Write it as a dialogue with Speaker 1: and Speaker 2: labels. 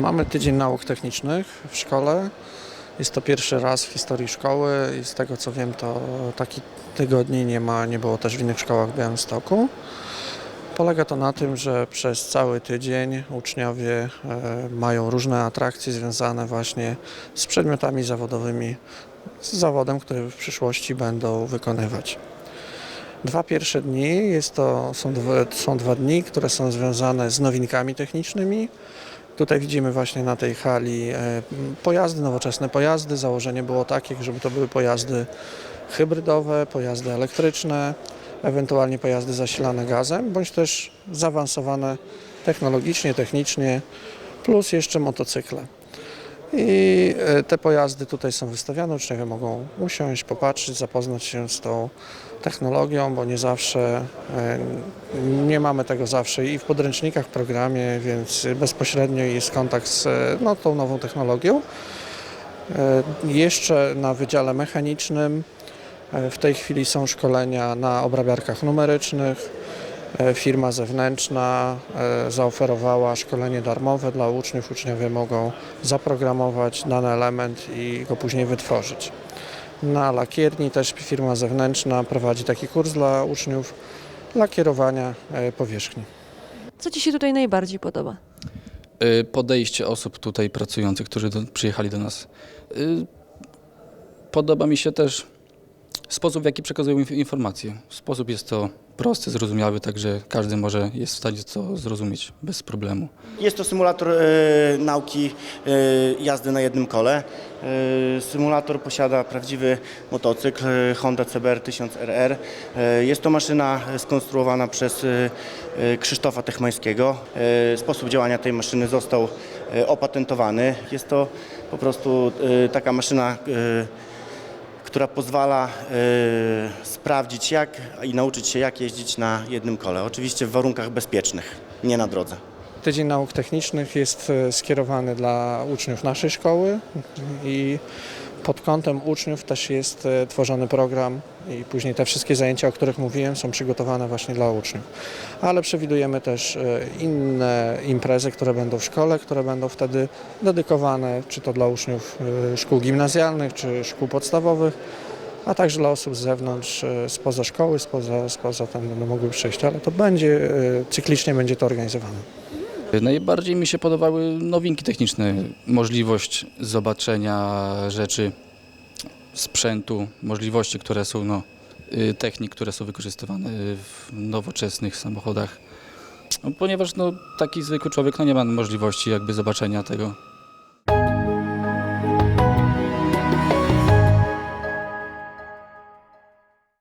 Speaker 1: Mamy tydzień nauk technicznych w szkole. Jest to pierwszy raz w historii szkoły i z tego co wiem, to takich tygodni nie ma, nie było też w innych szkołach w Białymstoku. Polega to na tym, że przez cały tydzień uczniowie e, mają różne atrakcje związane właśnie z przedmiotami zawodowymi, z zawodem, który w przyszłości będą wykonywać. Dwa pierwsze dni jest to, są, dwa, są dwa dni, które są związane z nowinkami technicznymi. Tutaj widzimy właśnie na tej hali e, pojazdy, nowoczesne pojazdy. Założenie było takie, żeby to były pojazdy hybrydowe, pojazdy elektryczne, ewentualnie pojazdy zasilane gazem, bądź też zaawansowane technologicznie, technicznie, plus jeszcze motocykle. I e, te pojazdy tutaj są wystawiane, uczniowie mogą usiąść, popatrzeć, zapoznać się z tą technologią, bo nie zawsze, e, nie mamy tego zawsze i w podręcznikach, w programie, więc bezpośrednio jest kontakt z e, no, tą nową technologią. Jeszcze na Wydziale Mechanicznym w tej chwili są szkolenia na obrabiarkach numerycznych. E, Firma zewnętrzna e, zaoferowała szkolenie darmowe dla uczniów. Uczniowie mogą zaprogramować dany element i go później wytworzyć. Na lakierni też firma zewnętrzna prowadzi taki kurs dla uczniów lakierowania e, powierzchni.
Speaker 2: Co Ci się tutaj najbardziej podoba?
Speaker 3: Podejście osób tutaj pracujących, którzy do, przyjechali do nas. Podoba mi się też sposób, w jaki przekazują inf- informacje. Sposób jest to prosty, zrozumiały, także każdy może jest w stanie to zrozumieć bez problemu.
Speaker 4: Jest to symulator e, nauki e, jazdy na jednym kole. E, symulator posiada prawdziwy motocykl e, Honda CBR 1000RR. E, jest to maszyna skonstruowana przez Krzysztofa Techmańskiego. Sposób działania tej maszyny został opatentowany. Jest to po prostu taka maszyna która pozwala e, sprawdzić jak i nauczyć się jak jeździć na jednym kole. Oczywiście w warunkach bezpiecznych, nie na drodze.
Speaker 1: Tydzień Nauk Technicznych jest e, skierowany dla uczniów naszej szkoły i pod kątem uczniów też jest e, tworzony program i później te wszystkie zajęcia, o których mówiłem, są przygotowane właśnie dla uczniów. Ale przewidujemy też e, inne imprezy, które będą w szkole, które będą wtedy dedykowane czy to dla uczniów e, szkół gimnazjalnych, czy szkół podstawowych, a także dla osób z zewnątrz, spoza szkoły, spoza, spoza tam będą mogły przyjść, ale to będzie, cyklicznie będzie to organizowane.
Speaker 3: Najbardziej mi się podobały nowinki techniczne, możliwość zobaczenia rzeczy, sprzętu, możliwości, które są, no, y, technik, które są wykorzystywane w nowoczesnych samochodach. No, ponieważ no, taki zwykły człowiek no, nie ma możliwości jakby zobaczenia tego.